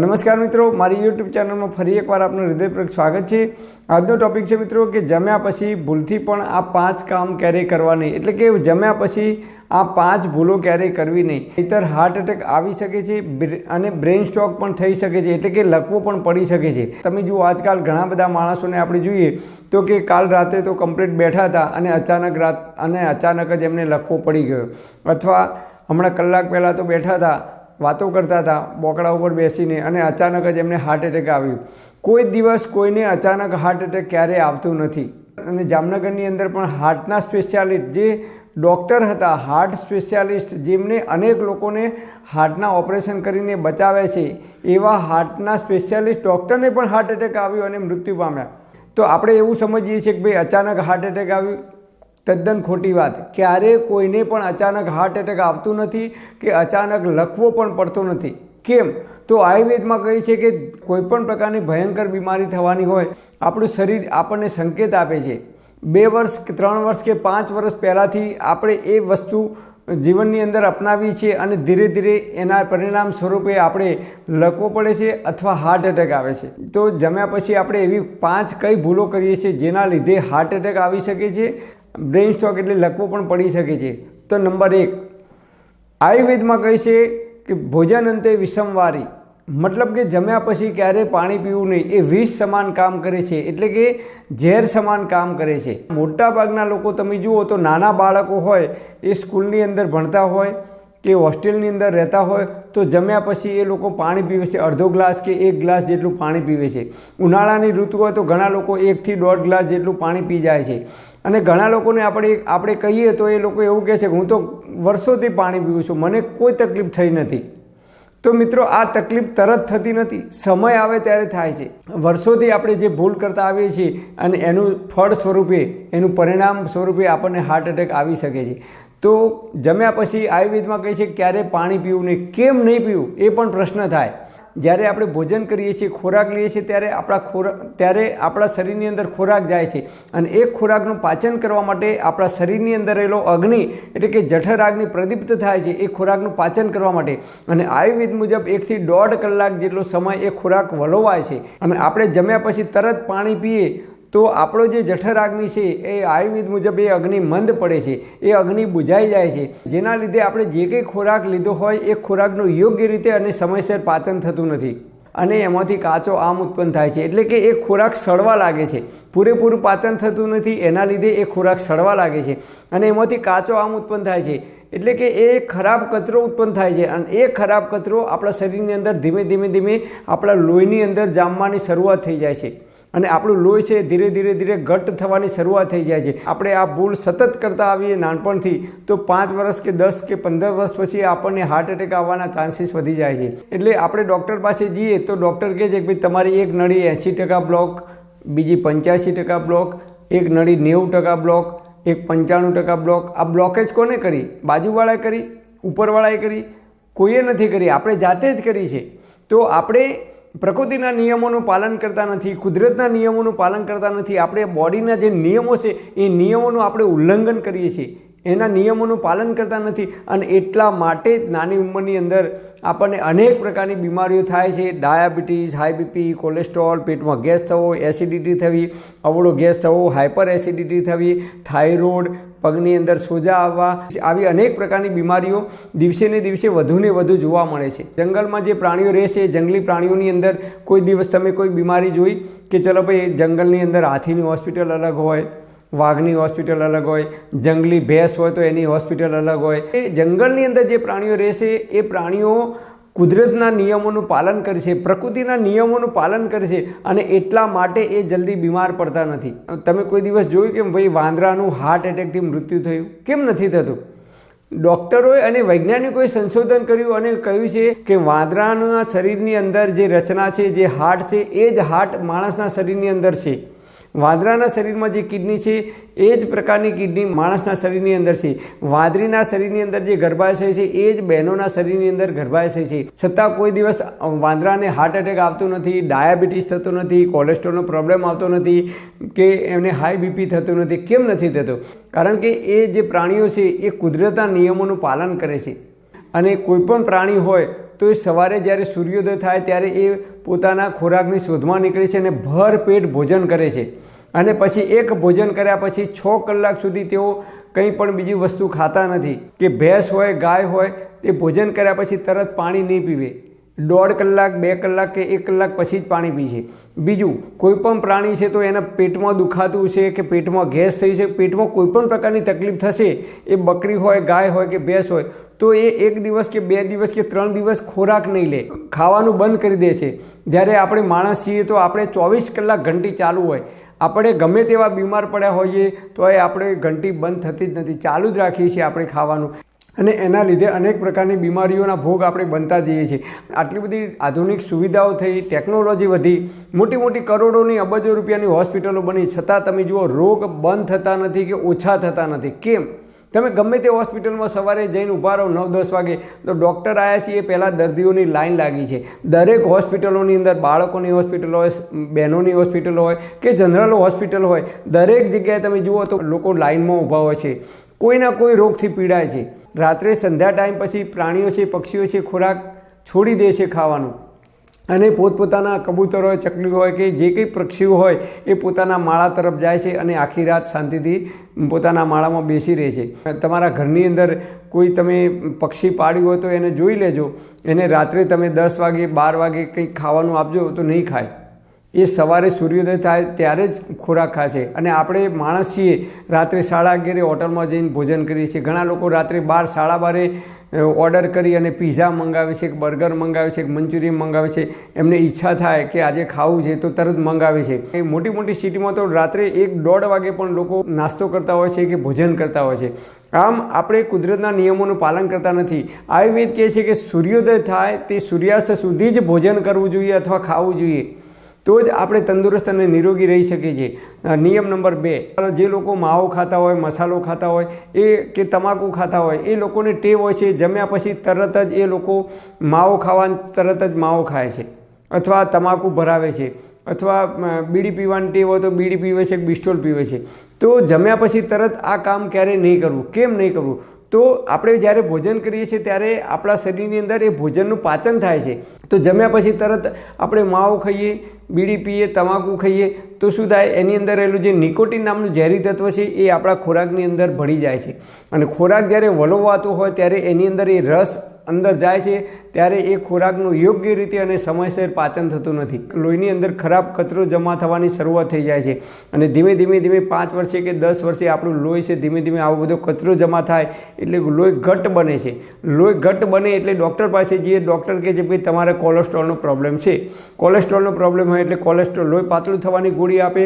નમસ્કાર મિત્રો, મારી યુટ્યુબ ચેનલમાં ફરી એકવાર આપનું હૃદયપૂર્વક સ્વાગત છે. આજનો ટોપિક છે મિત્રો કે જમ્યા પછી ભૂલથી પણ આ પાંચ કામ ક્યારેય કરવા નહીં? એટલે કે જમ્યા પછી આ પાંચ ભૂલો ક્યારેય કરવી નહીં? નહીતર હાર્ટ એટેક આવી શકે છે અને બ્રેન સ્ટ્રોક પણ થઈ શકે છે, એટલે કે લકવો પણ પડી શકે છે. તમે જુઓ, આજકાલ ઘણા બધા માણસોને આપણે જોઈએ તો કે કાલ રાતે તો કમ્પ્લીટ બેઠા હતા અને અચાનક રાત, અને અચાનક જ એમને લકવો પડી ગયો. અથવા હમણાં કલાક પહેલાં તો બેઠા હતા વાતો કરતા હતા, બોકડા ઉપર બેસીને અને અચાનક જ એમને હાર્ટ એટેક આવ્યું. કોઈ દિવસ કોઈને અચાનક હાર્ટ એટેક ક્યારેય આવતું નથી. અને જામનગરની અંદર પણ હાર્ટના સ્પેશિયાલિસ્ટ જે ડૉક્ટર હતા હાર્ટ સ્પેશિયાલિસ્ટ જેમને અનેક લોકોને હાર્ટના ઓપરેશન કરીને બચાવે છે, એવા હાર્ટના સ્પેશિયાલિસ્ટ ડૉક્ટરને પણ હાર્ટ એટેક આવ્યો અને મૃત્યુ પામ્યા. તો આપણે એવું સમજીએ છીએ કે ભાઈ અચાનક હાર્ટ એટેક આવ્યું. તદ્દન ખોટી વાત. ક્યારે કોઈને પણ અચાનક હાર્ટ એટેક આવતું નથી કે અચાનક લખવો પણ પડતો નથી. કેમ? તો આયુર્વેદમાં કહે છે કે કોઈ પણ પ્રકારની ભયંકર બીમારી થવાની હોય, આપણું શરીર આપણને સંકેત આપે છે. બે વર્ષ કે ત્રણ વર્ષ કે પાંચ વર્ષ પહેલાંથી આપણે એ વસ્તુ જીવનની અંદર અપનાવી છે અને ધીરે ધીરે એના પરિણામ સ્વરૂપે આપણે લખવો પડે છે અથવા હાર્ટ એટેક આવે છે. તો જમ્યા પછી આપણે એવી પાંચ કઈ ભૂલો કરીએ છીએ જેના લીધે હાર્ટ એટેક આવી શકે છે બ્રેઇન સ્ટ્રોક એટલે લખવું પણ પડી શકે છે. તો નંબર એક, આયુર્વેદમાં કહે છે કે ભોજન અંતે વિષમવારી મતલબ કે જમ્યા પછી ક્યારેય પાણી પીવું નહીં. એ વિષ સમાન કામ કરે છે. એટલે કે ઝેર સમાન કામ કરે છે. મોટાભાગના લોકો તમે જુઓ તો નાના બાળકો હોય, એ સ્કૂલની અંદર ભણતા હોય કે હોસ્ટેલની અંદર રહેતા હોય તો જમ્યા પછી એ લોકો પાણી પીવે છે. અડધો ગ્લાસ કે એક ગ્લાસ જેટલું પાણી પીવે છે. ઉનાળાની ઋતુ હોય તો ઘણા લોકો એકથી દોઢ ગ્લાસ જેટલું પાણી પી જાય છે. અને ઘણા લોકોને આપણે આપણે કહીએ તો એ લોકો એવું કહે છે કે હું તો વર્ષોથી પાણી પીવું છું. મને કોઈ તકલીફ થઈ નથી. તો મિત્રો, આ તકલીફ તરત થતી નથી. સમય આવે ત્યારે થાય છે. વર્ષોથી આપણે જે ભૂલ કરતા આવીએ છીએ અને એનું ફળ સ્વરૂપે, એનું પરિણામ સ્વરૂપે આપણને હાર્ટ એટેક આવી શકે છે. તો જમ્યા પછી આયુર્વેદમાં કહે છે ક્યારે પાણી પીવું નહીં કેમ નહીં પીવું એ પણ પ્રશ્ન થાય. જ્યારે આપણે ભોજન કરીએ છીએ, ખોરાક લઈએ છીએ, ત્યારે આપણા ખોરાક ત્યારે આપણા શરીરની અંદર ખોરાક જાય છે. અને એ ખોરાકનું પાચન કરવા માટે આપણા શરીરની અંદર રહેલો અગ્નિ એટલે કે જઠરાગ્નિ પ્રદીપ્ત થાય છે, એ ખોરાકનું પાચન કરવા માટે. અને આયુર્વેદ મુજબ એકથી દોઢ કલાક જેટલો સમય એ ખોરાક વલોવાય છે. અને આપણે જમ્યા પછી તરત પાણી પીએ તો આપણો જે જઠરાગ્નિ છે, એ આયુર્વેદ મુજબ એ અગ્નિ મંદ પડે છે. એ અગ્નિ બુઝાઈ જાય છે. જેના લીધે આપણે જે કંઈ ખોરાક લીધો હોય, એ ખોરાકનું યોગ્ય રીતે અને સમયસર પાચન થતું નથી. અને એમાંથી કાચો આમ ઉત્પન્ન થાય છે. એટલે કે એ ખોરાક સડવા લાગે છે. પૂરેપૂરું પાચન થતું નથી, એના લીધે એ ખોરાક સડવા લાગે છે. અને એમાંથી કાચો આમ ઉત્પન્ન થાય છે. એટલે કે એ ખરાબ કચરો ઉત્પન્ન થાય છે. અને એ ખરાબ કચરો આપણા શરીરની અંદર ધીમે ધીમે ધીમે આપણા લોહીની અંદર જામવાની શરૂઆત થઈ જાય છે. અને આપણું લોહી છે ધીરે ધીરે ધીરે ઘટ થવાની શરૂઆત થઈ જાય છે. આપણે આ ભૂલ સતત કરતા આવીએ નાનપણથી, તો પાંચ વર્ષ કે દસ કે પંદર વર્ષ પછી આપણને હાર્ટ એટેક આવવાના ચાન્સીસ વધી જાય છે. એટલે આપણે ડૉક્ટર પાસે જઈએ તો ડૉક્ટર કહે છે કે ભાઈ, તમારી એક નળી એંસી ટકા બ્લોક બીજી પંચ્યાસી ટકા બ્લોક એક નળી નેવું ટકા બ્લોક એક પંચાણું ટકા બ્લોક આ બ્લોકેજ કોને કરી? બાજુવાળાએ કરી? ઉપરવાળાએ કરી? કોઈએ નથી કરી? આપણે જાતે જ કરી છે. તો આપણે પ્રકૃતિના નિયમોનું પાલન કરતા નથી, કુદરતના નિયમોનું પાલન કરતા નથી, આપણે બોડીના જે નિયમો છે, એ નિયમોનું આપણે ઉલ્લંઘન કરીએ છીએ. એના નિયમોનું પાલન કરતા નથી અને એટલા માટે જ નાની ઉંમરની અંદર આપણને અનેક પ્રકારની બીમારીઓ થાય છે. ડાયાબિટીસ, હાઈ બીપી કોલેસ્ટ્રોલ, પેટમાં ગેસ થવો, એસિડિટી થવી, અવળો ગેસ થવો હાઇપર એસિડિટી થવી, થાઇરોઇડ, પગની અંદર સોજા આવવા, આવી અનેક પ્રકારની બીમારીઓ દિવસે ને દિવસે વધુને વધુ જોવા મળે છે. જંગલમાં જે પ્રાણીઓ રહે છે જંગલી પ્રાણીઓની અંદર કોઈ દિવસ તમે કોઈ બીમારી જોઈ કે ચલો ભાઈ જંગલની અંદર હાથીની હોસ્પિટલ અલગ હોય વાઘની હોસ્પિટલ અલગ હોય, જંગલી ભેંસ હોય તો એની હોસ્પિટલ અલગ હોય. એ જંગલની અંદર જે પ્રાણીઓ રહેશે, એ પ્રાણીઓ કુદરતના નિયમોનું પાલન કરે છે પ્રકૃતિના નિયમોનું પાલન કરે છે અને એટલા માટે એ જલ્દી બીમાર પડતા નથી. તમે કોઈ દિવસ જોયું કે ભાઈ વાંદરાનું હાર્ટ એટેકથી મૃત્યુ થયું? કેમ નથી થતું? ડૉક્ટરોએ અને વૈજ્ઞાનિકોએ સંશોધન કર્યું અને કહ્યું છે કે વાંદરાના શરીરની અંદર જે રચના છે, જે હાર્ટ છે, એ જ હાર્ટ માણસના શરીરની અંદર છે. વાંદરાના શરીરમાં જે કિડની છે, એ જ પ્રકારની કિડની માણસના શરીરની અંદર છે. વાદળીના શરીરની અંદર જે ગર્ભાશય છે, એ જ બહેનોના શરીરની અંદર ગર્ભાશય છે. છતાં કોઈ દિવસ વાંદરાને હાર્ટ એટેક આવતું નથી ડાયાબિટીસ થતો નથી કોલેસ્ટ્રોલનો પ્રોબ્લેમ આવતો નથી, કે એમને હાઈ બીપી થતું નથી, કેમ નથી થતું? કારણ કે એ જે પ્રાણીઓ છે, એ કુદરતના નિયમોનું પાલન કરે છે. અને કોઈ પણ પ્રાણી હોય, તો એ સવારે જ્યારે સૂર્યોદય થાય, ત્યારે એ પોતાના ખોરાકની શોધમાં નીકળે છે અને ભર પેટ ભોજન કરે છે. અને પછી એક ભોજન કર્યા પછી છ કલાક સુધી તેઓ કંઈ પણ બીજી વસ્તુ ખાતા નથી. કે ભેંસ હોય, ગાય હોય, તે ભોજન કર્યા પછી તરત પાણી નહીં પીવે. દોઢ કલાક, બે કલાક કે એક કલાક પછી જ પાણી પી બીજું, કોઈ પણ પ્રાણી છે તો એના પેટમાં દુખાતું છે કે પેટમાં ગેસ થઈ છે, પેટમાં કોઈ પણ પ્રકારની તકલીફ થશે, એ બકરી હોય, ગાય હોય કે ભેંસ હોય તો એ એક દિવસ કે બે દિવસ કે ત્રણ દિવસ ખોરાક નહીં લે. ખાવાનું બંધ કરી દે છે. જ્યારે આપણે માણસ છીએ તો આપણે ચોવીસ કલાક ઘંટી ચાલુ હોય. આપણે ગમે તેવા બીમાર પડ્યા હોઈએ તો એ આપણે ઘંટી બંધ થતી જ નથી. ચાલુ જ રાખીએ છીએ આપણે ખાવાનું. અને એના લીધે અનેક પ્રકારની બીમારીઓના ભોગ આપણે બનતા જઈએ છીએ. આટલી બધી આધુનિક સુવિધાઓ થઈ, ટેકનોલોજી વધી મોટી મોટી કરોડોની અબજો રૂપિયાની હોસ્પિટલો બની. છતાં તમે જુઓ, રોગ બંધ થતા નથી કે ઓછા થતા નથી. કેમ? તમે ગમે તે હોસ્પિટલમાં સવારે જઈને ઊભા રહો નવ, દસ વાગે, તો ડૉક્ટર આવ્યા છીએ એ પહેલાં દર્દીઓની લાઈન લાગી છે. દરેક હોસ્પિટલોની અંદર બાળકોની હોસ્પિટલ હોય, બહેનોની હોસ્પિટલ હોય કે જનરલ હોસ્પિટલ હોય, દરેક જગ્યાએ તમે જુઓ તો લોકો લાઈનમાં ઊભા હોય છે. કોઈના કોઈ રોગથી પીડાય છે. રાત્રે સંધ્યા ટાઈમ પછી પ્રાણીઓ છે, પક્ષીઓ છે, ખોરાક છોડી દે છે ખાવાનું. અને પોતપોતાના કબૂતર હોય ચકલી હોય કે જે કંઈ પક્ષીઓ હોય, એ પોતાના માળા તરફ જાય છે અને આખી રાત શાંતિથી પોતાના માળામાં બેસી રહે છે. તમારા ઘરની અંદર કોઈ તમે પક્ષી પાડ્યું હોય તો એને જોઈ લેજો. એને રાત્રે તમે દસ વાગે, બાર વાગે કંઈક ખાવાનું આપજો તો નહીં ખાય. એ સવારે સૂર્યોદય થાય ત્યારે જ ખોરાક ખાશે અને આપણે માણસ છીએ, રાત્રે સાડા અગિયારે હોટલમાં જઈને ભોજન કરીએ છીએ. ઘણા લોકો રાત્રે બાર, સાડા બારે ઓર્ડર કરી અને પીઝા મંગાવે છે કે બર્ગર મંગાવે છે કે મંચુરિયન મંગાવે છે. એમને ઈચ્છા થાય કે આજે ખાવું છે તો તરત મંગાવે છે. એ મોટી મોટી સિટીમાં તો રાત્રે એક દોઢ વાગે પણ લોકો નાસ્તો કરતા હોય છે કે ભોજન કરતા હોય છે. આમ આપણે કુદરતના નિયમોનું પાલન કરતા નથી. આયુર્વેદ કહે છે કે સૂર્યોદય થાય તે સૂર્યાસ્ત સુધી જ ભોજન કરવું જોઈએ અથવા ખાવું જોઈએ. તો જ આપણે તંદુરસ્ત અને નિરોગી રહી શકીએ છીએ. નિયમ નંબર બે જે લોકો માવો ખાતા હોય, મસાલો ખાતા હોય, એ કે તમાકુ ખાતા હોય, એ લોકોને ટેવ હોય છે, જમ્યા પછી તરત જ એ લોકો માવો ખાવા તરત જ માવો ખાય છે. અથવા તમાકુ ભરાવે છે, અથવા બીડી પીવાની ટેવ હોય તો બીડી પીવે છે, કે બિસ્ટોલ પીવે છે. તો જમ્યા પછી તરત આ કામ ક્યારેય નહીં કરવું. કેમ નહીં કરવું? તો આપણે જ્યારે ભોજન કરીએ છીએ ત્યારે આપણા શરીરની અંદર એ ભોજનનું પાચન થાય છે. તો જમ્યા પછી તરત આપણે માવો ખાઈએ, બીડી પીએ, તમાકુ ખાઈએ, તો શું થાય? એની અંદર રહેલું જે નિકોટીન નામનું ઝેરી તત્વ છે એ આપણા ખોરાકની અંદર ભળી જાય છે. અને ખોરાક જ્યારે વલોવાતો હોય ત્યારે એની અંદર એ રસ અંદર જાય છે, ત્યારે એ ખોરાકનું યોગ્ય રીતે અને સમયસર પાચન થતું નથી. લોહીની અંદર ખરાબ કચરો જમા થવાની શરૂઆત થઈ જાય છે અને ધીમે ધીમે ધીમે પાંચ વર્ષે કે દસ વર્ષે આપણું લોહી છે, ધીમે ધીમે આવો બધો કચરો જમા થાય એટલે લોહી ઘટ બને છે. લોહી ઘટ્ટ બને એટલે ડૉક્ટર પાસે જઈએ, ડૉક્ટર કહે છે કે તમારે કોલેસ્ટ્રોલનો પ્રોબ્લેમ છે. કોલેસ્ટ્રોલનો પ્રોબ્લેમ હોય એટલે કોલેસ્ટ્રોલ લોહી પાતળું થવાની ગોળી આપે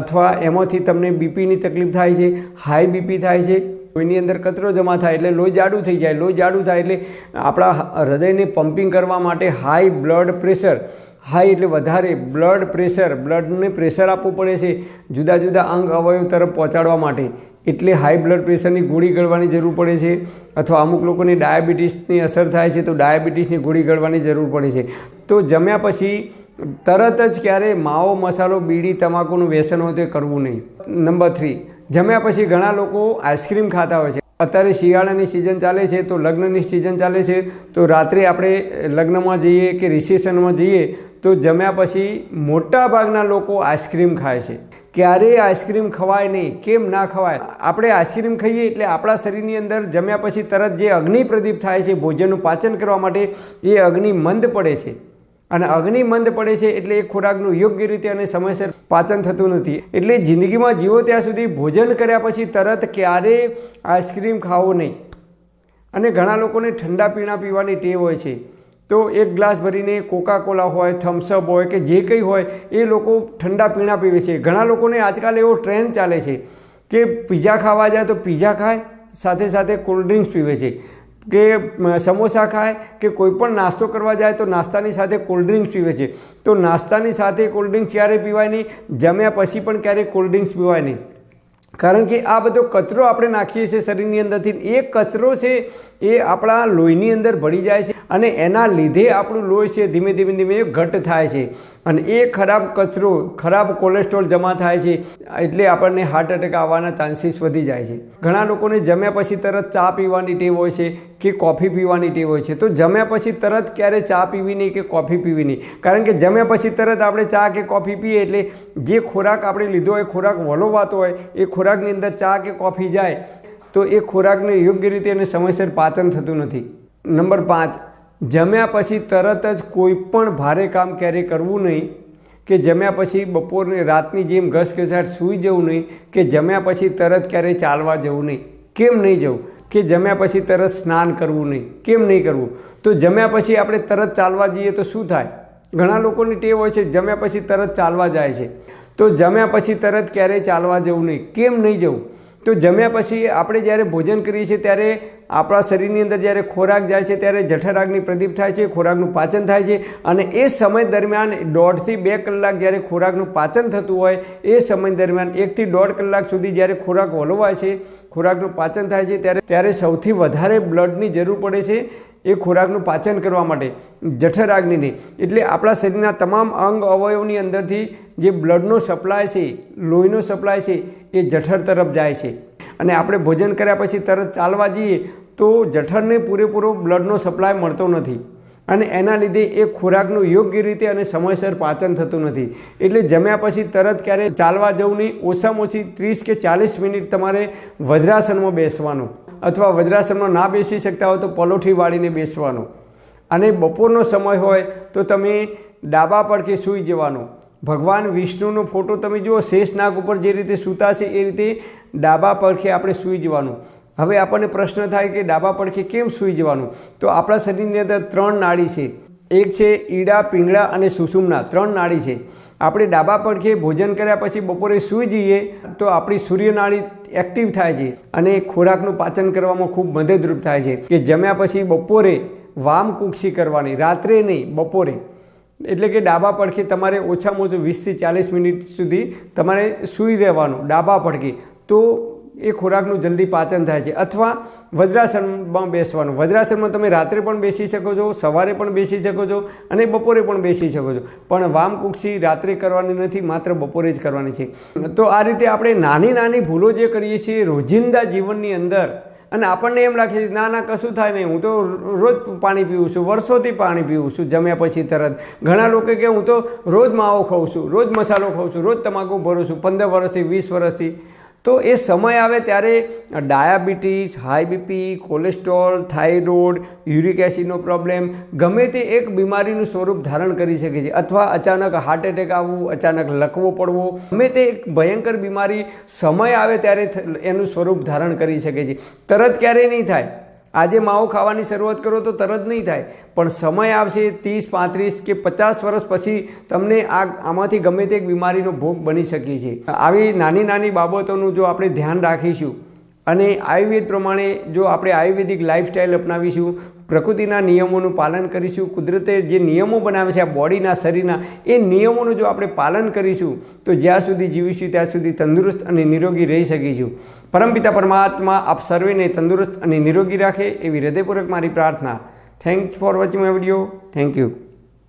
અથવા એમાંથી તમને બીપીની તકલીફ થાય છે હાઈ બીપી થાય છે લોહીની અંદર કચરો જમા થાય એટલે લોહી જાડું થઈ જાય. લોહી જાડું થાય એટલે આપણા હૃદયને પમ્પિંગ કરવા માટે હાઈ બ્લડ પ્રેશર હાઈ એટલે વધારે બ્લડ પ્રેશર બ્લડને પ્રેશર આપવું પડે છે જુદા જુદા અંગ અવયવ તરફ પહોંચાડવા માટે. એટલે હાઈ બ્લડ પ્રેશરની ગોળી ગળવાની જરૂર પડે છે અથવા અમુક લોકોને ડાયાબિટીસની અસર થાય છે તો ડાયાબિટીસની ગોળી ગળવાની જરૂર પડે છે. તો જમ્યા પછી તરત જ ક્યારે માવો, મસાલો, બીડી, તમાકુનું વ્યસન હોય તે કરવું નહીં. નંબર થ્રી જમ્યા પછી ઘણા લોકો આઈસ્ક્રીમ ખાતા હોય છે. અત્યારે શિયાળાની સિઝન ચાલે છે, તો લગ્નની સિઝન ચાલે છે, તો રાત્રે આપણે લગ્નમાં જઈએ કે રિસેપ્શનમાં જઈએ, તો જમ્યા પછી મોટા ભાગના લોકો આઈસ્ક્રીમ ખાય છે. ક્યારેય આઈસ્ક્રીમ ખવાય નહીં, કેમ ના ખવાય? આપણે આઈસ્ક્રીમ ખાઈએ એટલે આપણા શરીરની અંદર જમ્યા પછી તરત જે અગ્નિ પ્રદીપ થાય છે, ભોજનનું પાચન કરવા માટે એ અગ્નિ મંદ પડે છે. અને અગ્નિ મંદ પડે છે એટલે એ ખોરાકનું યોગ્ય રીતે અને સમયસર પાચન થતું નથી. એટલે જિંદગીમાં જીવો ત્યાં સુધી ભોજન કર્યા પછી તરત ક્યારેય આઈસ્ક્રીમ ખાવો નહીં. અને ઘણા લોકોને ઠંડા પીણા પીવાની ટેવ હોય છે. તો એક ગ્લાસ ભરીને કોકા કોલા હોય થમ્સઅપ હોય કે જે કંઈ હોય, એ લોકો ઠંડા પીણા પીવે છે. ઘણા લોકોને આજકાલ એવો ટ્રેન્ડ ચાલે છે કે પીઝા ખાવા જાય તો પીઝા ખાય, સાથે સાથે કોલ્ડ ડ્રિંક્સ પીવે છે. કે સમોસા ખાય કે કોઈ પણ નાસ્તો કરવા જાય તો નાસ્તાની સાથે કોલ્ડ્રિંક્સ પીવે છે. તો નાસ્તાની સાથે કોલ્ડ્રિંક્સ ક્યારે પીવાય નહીં? જમ્યા પછી પણ ક્યારેય કોલ્ડ્રિંક્સ પીવાય નહીં? કારણ કે આ બધો કચરો આપણે નાખીએ છીએ શરીરની અંદરથી. એ કચરો છે એ આપણા લોહીની અંદર ભળી જાય છે અને એના લીધે આપણું લોહી છે ધીમે ધીમે ધીમે ઘટ થાય છે. અને એ ખરાબ કચરો, ખરાબ કોલેસ્ટ્રોલ જમા થાય છે, એટલે આપણને હાર્ટ એટેક આવવાના ચાન્સીસ વધી જાય છે. ઘણા લોકોને જમ્યા પછી તરત ચા પીવાની ટેવ હોય છે કે કોફી પીવાની ટેવ હોય છે. તો જમ્યા પછી તરત ક્યારે ચા પીવી નહીં કે કોફી પીવી નહીં? કારણ કે જમ્યા પછી તરત આપણે ચા કે કોફી પીએ એટલે જે ખોરાક આપણે લીધો હોય, ખોરાક વલોવાતો હોય, એ ખોરાકની અંદર ચા કે કોફી જાય. તો એ ખોરાકને યોગ્ય રીતે અને સમયસર પાચન થતું નથી. નંબર પાંચ, જમ્યા પછી તરત જ કોઈ પણ ભારે કામ ક્યારેય કરવું નહીં કે જમ્યા પછી બપોરને રાતની જેમ ઘસઘસાટ સૂઈ જવું નહીં કે જમ્યા પછી તરત ક્યારેય ચાલવા જવું નહીં. કેમ નહીં જવું? કે જમ્યા પછી તરત સ્નાન કરવું નહીં. કેમ નહીં કરવું? તો જમ્યા પછી આપણે તરત ચાલવા જઈએ તો શું થાય? ઘણા લોકોની ટેવ હોય છે, જમ્યા પછી તરત ચાલવા જાય છે. તો જમ્યા પછી તરત ક્યારેય ચાલવા જવું નહીં. કેમ નહીં જવું? તો જમ્યા પછી આપણે જ્યારે ભોજન કરીએ છીએ ત્યારે આપણા શરીરની અંદર જ્યારે ખોરાક જાય છે ત્યારે જઠરાગની પ્રદીપ થાય છે, ખોરાકનું પાચન થાય છે અને એ સમય દરમિયાન દોઢથી બે કલાક જ્યારે ખોરાકનું પાચન થતું હોય, એ સમય દરમિયાન એકથી દોઢ કલાક સુધી જ્યારે ખોરાક વલોવાય છે, ખોરાકનું પાચન થાય છે ત્યારે ત્યારે સૌથી વધારે બ્લડની જરૂર પડે છે એ ખોરાકનું પાચન કરવા માટે જઠરાગ્નિની એટલે આપણા શરીરના તમામ અંગ અવયવની અંદરથી જે બ્લડનો સપ્લાય છે, લોહીનો સપ્લાય છે એ જઠર તરફ જાય છે. અને આપણે ભોજન કર્યા પછી તરત ચાલવા જઈએ તો જઠરને પૂરેપૂરો બ્લડનો સપ્લાય મળતો નથી. અને એના લીધે એ ખોરાકનું યોગ્ય રીતે અને સમયસર પાચન થતું નથી. એટલે જમ્યા પછી તરત ક્યારે ચાલવા જવું નહીં, ઓછામાં ઓછી ત્રીસ કે ચાલીસ મિનિટ તમારે વજ્રાસનમાં બેસવાનું. અથવા વજ્રાસનમાં ના બેસી શકતા હોય તો પલોઠી વાળીને બેસવાનું. અને બપોરનો સમય હોય તો તમે ડાબા પડખે સૂઈ જવાનું. ભગવાન વિષ્ણુનો ફોટો તમે જુઓ, શેષ નાગ ઉપર જે રીતે સૂતા છે, એ રીતે ડાબા પડખે આપણે સૂઈ જવાનું. હવે આપણને પ્રશ્ન થાય કે ડાબા પડખે કેમ સૂઈ જવાનું? તો આપણા શરીરની અંદર ત્રણ નાડી છે. એક છે ઈડા, પિંગળા અને સુષુમના. ત્રણ નાડી છે. આપણે ડાબા પડખે ભોજન કર્યા પછી બપોરે સૂઈ જઈએ, તો આપણી સૂર્યનાળી એક્ટિવ થાય છે અને ખોરાકનું પાચન કરવામાં ખૂબ મદદરૂપ થાય છે કે જમ્યા પછી બપોરે વામ કુક્ષી કરવાની, રાત્રે નહીં, બપોરે. એટલે કે ડાબા પડખે તમારે ઓછામાં ઓછું વીસથી ચાલીસ મિનિટ સુધી તમારે સૂઈ રહેવાનું, ડાબા પડખે. તો એ ખોરાકનું જલ્દી પાચન થાય છે. અથવા વજ્રાસનમાં બેસવાનું. વજ્રાસનમાં તમે રાત્રે પણ બેસી શકો છો, સવારે પણ બેસી શકો છો અને બપોરે પણ બેસી શકો છો. પણ વામકુક્ષી રાત્રે કરવાની નથી, માત્ર બપોરે જ કરવાની છે. તો આ રીતે આપણે નાની નાની ભૂલો જે કરીએ છીએ, રોજિંદા જીવનની અંદર અને આપણને એમ લાગે છે ના ના, કશું થાય નહીં. હું તો રોજ પાણી પીવું છું, વર્ષોથી પાણી પીવું છું, જમ્યા પછી તરત. ઘણા લોકો કે હું તો રોજ માવો ખાઉં છું, રોજ મસાલો ખાઉં છું, રોજ તમાકુ ભરું છું, પંદર વર્ષથી, વીસ વર્ષથી. તો એ સમય આવે ત્યારે diabetes, high BP cholesterol, thyroid, uric એસિડનો problem ગમે તે એક બીમારીનું સ્વરૂપ ધારણ કરી શકે છે અથવા અચાનક હાર્ટ એટેક આવવું, અચાનક લકવો પડવો, ગમે તે એક ભયંકર બીમારી સમય આવે ત્યારે એનું સ્વરૂપ ધારણ કરી શકે છે. તરત ક્યારેય નહીં થાય. આજે માવો ખાવાની શરૂઆત કરો તો તરત નહીં થાય. પણ સમય આવશે ત્રીસ, પાંત્રીસ કે પચાસ વર્ષ પછી તમને આ આમાંથી ગમે તે એક બીમારીનો ભોગ બની શકે છે. આવી નાની નાની બાબતોનું જો આપણે ધ્યાન રાખીશું અને આયુર્વેદ પ્રમાણે જો આપણે આયુર્વેદિક લાઇફસ્ટાઈલ અપનાવીશું, પ્રકૃતિના નિયમોનું પાલન કરીશું, કુદરતે જે નિયમો બનાવે છે આ બોડીના શરીરના, એ નિયમોનું જો આપણે પાલન કરીશું, તો જ્યાં સુધી જીવીશું ત્યાં સુધી તંદુરસ્ત અને નિરોગી રહી શકીશું. પરમપિતા પરમાત્મા આપ સર્વેને તંદુરસ્ત અને નિરોગી રાખે એવી હૃદયપૂર્વક મારી પ્રાર્થના. Thanks for watching my video thank you